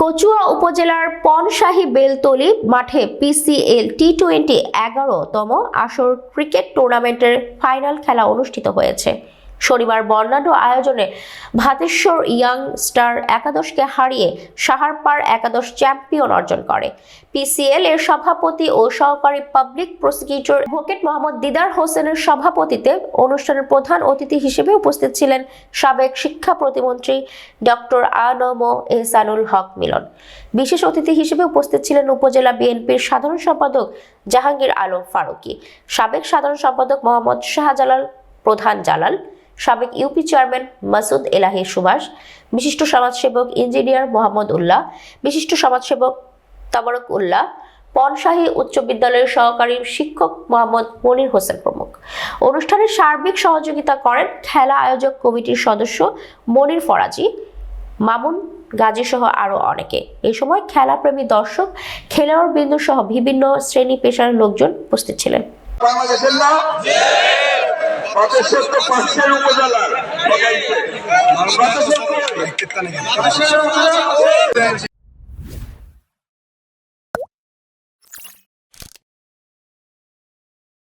কচুয়া উপজেলার পনশাহী বেলতলি মাঠে PCL T twenty এগারোতম আসর ক্রিকেট টুর্নামেন্টের ফাইনাল খেলা অনুষ্ঠিত হয়েছে। শনিবার বর্ণাঢ্য আয়োজনে ভাতেশ্বর ইয়াং স্টার একাদশকে হারিয়ে সাহারপাড় একাদশ চ্যাম্পিয়ন অর্জন করে। পিসিএল এর সভাপতি ও সহকারী public prosecutor advocate Mohammad Didar হোসেনের সভাপতিতে অনুষ্ঠানের প্রধান অতিথি হিসেবে উপস্থিত ছিলেন সাবেক শিক্ষা প্রতিমন্ত্রী ডক্টর আনম এহসানুল হক মিলন। বিশেষ অতিথি হিসেবে উপস্থিত ছিলেন উপজেলা বিএনপির সাধারণ সম্পাদক জাহাঙ্গীর আলম ফারুকী, সাবেক সাধারণ সম্পাদক মোহাম্মদ শাহজালাল, প্রধান জালাল সাবেক ইউপি চেয়ারম্যান মাসুদ এলাহি সুভাষ, বিশিষ্ট সমাজসেবক ইঞ্জিনিয়ার মোহাম্মদ উল্লাহ বিশিষ্ট সমাজসেবক তাবারক উল্লাহ পনশাহী উচ্চ বিদ্যালয়ের সহকারী শিক্ষক মোহাম্মদ মনির হোসেন প্রমুখ। অনুষ্ঠানে সার্বিক সহযোগিতা করেন খেলা আয়োজক কমিটির সদস্য মনির ফরাজি, মামুন গাজী সহ আরও অনেকে। এই সময় খেলাপ্রেমী দর্শক খেলোয়াড় বিন্দু সহ বিভিন্ন শ্রেণি পেশার লোকজন উপস্থিত ছিলেন। সদস্য পাঁচশের সদস্য